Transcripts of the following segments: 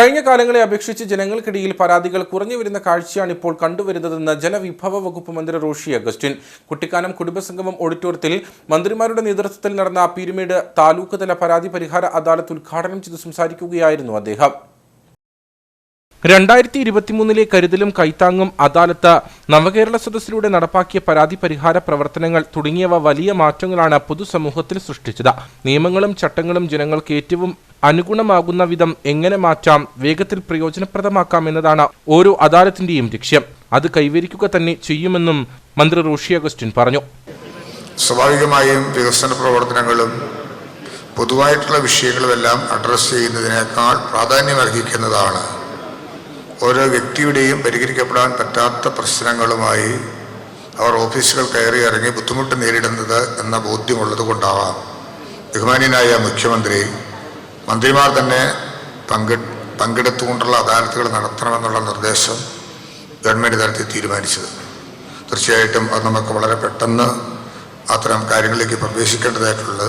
കഴിഞ്ഞ കാലങ്ങളെ അപേക്ഷിച്ച് ജനങ്ങൾക്കിടയിൽ പരാതികൾ കുറഞ്ഞു വരുന്ന കാഴ്ചയാണ് ഇപ്പോൾ കണ്ടുവരുന്നതെന്ന് ജലവിഭവ വകുപ്പ് മന്ത്രി റോഷി അഗസ്റ്റിൻ. കുട്ടിക്കാനം കുടുംബസംഗമം ഓഡിറ്റോറിയത്തിൽ മന്ത്രിമാരുടെ നേതൃത്വത്തിൽ നടന്ന പീരുമേട് താലൂക്ക് തല പരാതി പരിഹാര അദാലത്ത് ഉദ്ഘാടനം ചെയ്ത് സംസാരിക്കുകയായിരുന്നു അദ്ദേഹം. രണ്ടായിരത്തി ഇരുപത്തിമൂന്നിലെ കരുതലും കൈത്താങ്ങും അദാലത്ത് നവകേരള സദസ്സിലൂടെ നടപ്പാക്കിയ പരാതി പരിഹാര പ്രവർത്തനങ്ങൾ തുടങ്ങിയവ വലിയ മാറ്റങ്ങളാണ് പൊതുസമൂഹത്തിൽ സൃഷ്ടിച്ചത്. നിയമങ്ങളും ചട്ടങ്ങളും ജനങ്ങൾക്ക് ഏറ്റവും അനുഗുണമാകുന്ന വിധം എങ്ങനെ മാറ്റാം വേഗത്തിൽ പ്രയോജനപ്രദമാക്കാം എന്നതാണ് ഓരോ അദാലത്തിന്റെയും ലക്ഷ്യം. അത് കൈവരിക്കുക തന്നെ ചെയ്യുമെന്നും മന്ത്രി റോഷി അഗസ്റ്റിൻ പറഞ്ഞു. സ്വാഭാവികമായും വികസന പ്രവർത്തനങ്ങളും പൊതുവായിട്ടുള്ള വിഷയങ്ങളുമെല്ലാം അഡ്രസ്സ് ചെയ്യുന്നതിനേക്കാൾ പ്രാധാന്യം പ്രാധാന്യമർഹിക്കുന്നതാണ് ഓരോ വ്യക്തിയുടെയും പരിഹരിക്കപ്പെടാൻ പറ്റാത്ത പ്രശ്നങ്ങളുമായി അവർ ഓഫീസുകൾ കയറി ഇറങ്ങി ബുദ്ധിമുട്ട് നേരിടുന്നത് എന്ന ബോധ്യമുള്ളത് കൊണ്ടാവാം. ബഹുമാനിയനായ മുഖ്യമന്ത്രി മന്ത്രിമാർ തന്നെ പങ്കെ പങ്കെടുത്തുകൊണ്ടുള്ള അദാലത്തുകൾ നടത്തണമെന്നുള്ള നിർദ്ദേശം ഗവൺമെന്റ് തലത്തിൽ തീരുമാനിച്ചത്. തീർച്ചയായിട്ടും അത് നമുക്ക് വളരെ പെട്ടെന്ന് അത്തരം കാര്യങ്ങളിലേക്ക് പ്രവേശിക്കേണ്ടതായിട്ടുള്ളത്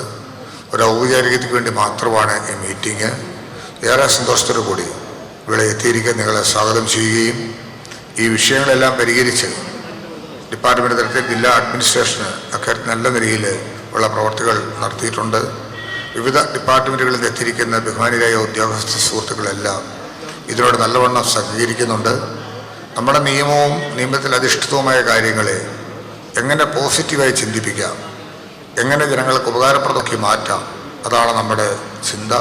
ഒരു ഔപചാരികതയ്ക്ക് വേണ്ടി മാത്രമാണ് ഈ മീറ്റിംഗ്. ഏറെ സന്തോഷത്തോടു കൂടി ഇവിടെ എത്തിയിരിക്കാൻ നിങ്ങളെ സ്വാഗതം ചെയ്യുകയും ഈ വിഷയങ്ങളെല്ലാം പരിഹരിച്ച് ഡിപ്പാർട്ട്മെന്റ് തലത്തിൽ ജില്ലാ അഡ്മിനിസ്ട്രേഷന് അക്കാര്യത്തിൽ നല്ല നിലയിൽ ഉള്ള പ്രവർത്തികൾ നടത്തിയിട്ടുണ്ട്. വിവിധ ഡിപ്പാർട്ട്മെന്റുകളിൽ എത്തിയിരിക്കുന്ന ബഹുമാനിയായ ഉദ്യോഗസ്ഥ സുഹൃത്തുക്കളെല്ലാം ഇതിനോട് നല്ലവണ്ണം സഹകരിക്കുന്നുണ്ട്. നമ്മുടെ നിയമവും നിയമത്തിൽ അധിഷ്ഠിതവുമായ കാര്യങ്ങളെ എങ്ങനെ പോസിറ്റീവായി ചിന്തിപ്പിക്കാം? എങ്ങനെ ജനങ്ങൾക്ക് ഉപകാരപ്രദമാക്കി മാറ്റാം? അതാണ് നമ്മുടെ ചിന്ത.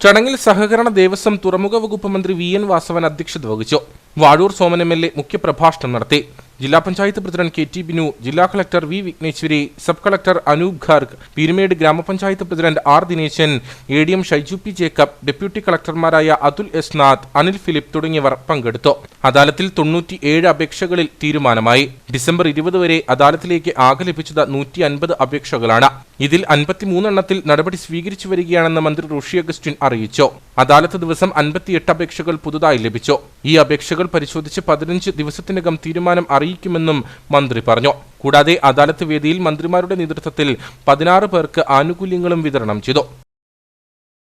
ചടങ്ങിൽ സഹകരണ ദേവസ്വം തുറമുഖ വകുപ്പ് മന്ത്രി വി എൻ വാസവൻ അധ്യക്ഷത വഹിച്ചു. Vazhoor Soman M L A മുഖ്യപ്രഭാഷണം നടത്തി. ജില്ലാ panchayat president K T Binu ജില്ലാ collector V Vighneshwari sub collector Anoop Kharg Peermade ഗ്രാമപഞ്ചായത്ത് president R Dineshan A D M Shaiju P Jacob deputy കളക്ടർമാരായ Athul S Nath Anil Philip തുടങ്ങിയവർ പങ്കെടുത്തു. അദാലത്തിൽ തൊണ്ണൂറ്റി ഏഴ് അപേക്ഷകളിൽ തീരുമാനമായി. ഡിസംബർ ഇരുപത് വരെ അദാലത്തിലേക്ക് ആകെ ലഭിച്ചത് നൂറ്റി അൻപത് അപേക്ഷകളാണ്. ഇതിൽ അൻപത്തിമൂന്നെണ്ണത്തിൽ നടപടി സ്വീകരിച്ചു വരികയാണെന്ന് മന്ത്രി റോഷി അഗസ്റ്റിൻ അറിയിച്ചു. അദാലത്ത് ദിവസം അൻപത്തിയെട്ട് അപേക്ഷകൾ പുതുതായി ലഭിച്ചു. ഈ അപേക്ഷകൾ പരിശോധിച്ച് പതിനഞ്ച് ദിവസത്തിനകം തീരുമാനം അറിയിക്കുമെന്നും മന്ത്രി പറഞ്ഞു. കൂടാതെ അദാലത്ത് വേദിയിൽ മന്ത്രിമാരുടെ നേതൃത്വത്തിൽ പതിനാറ് പേർക്ക് ആനുകൂല്യങ്ങളും വിതരണം ചെയ്തു.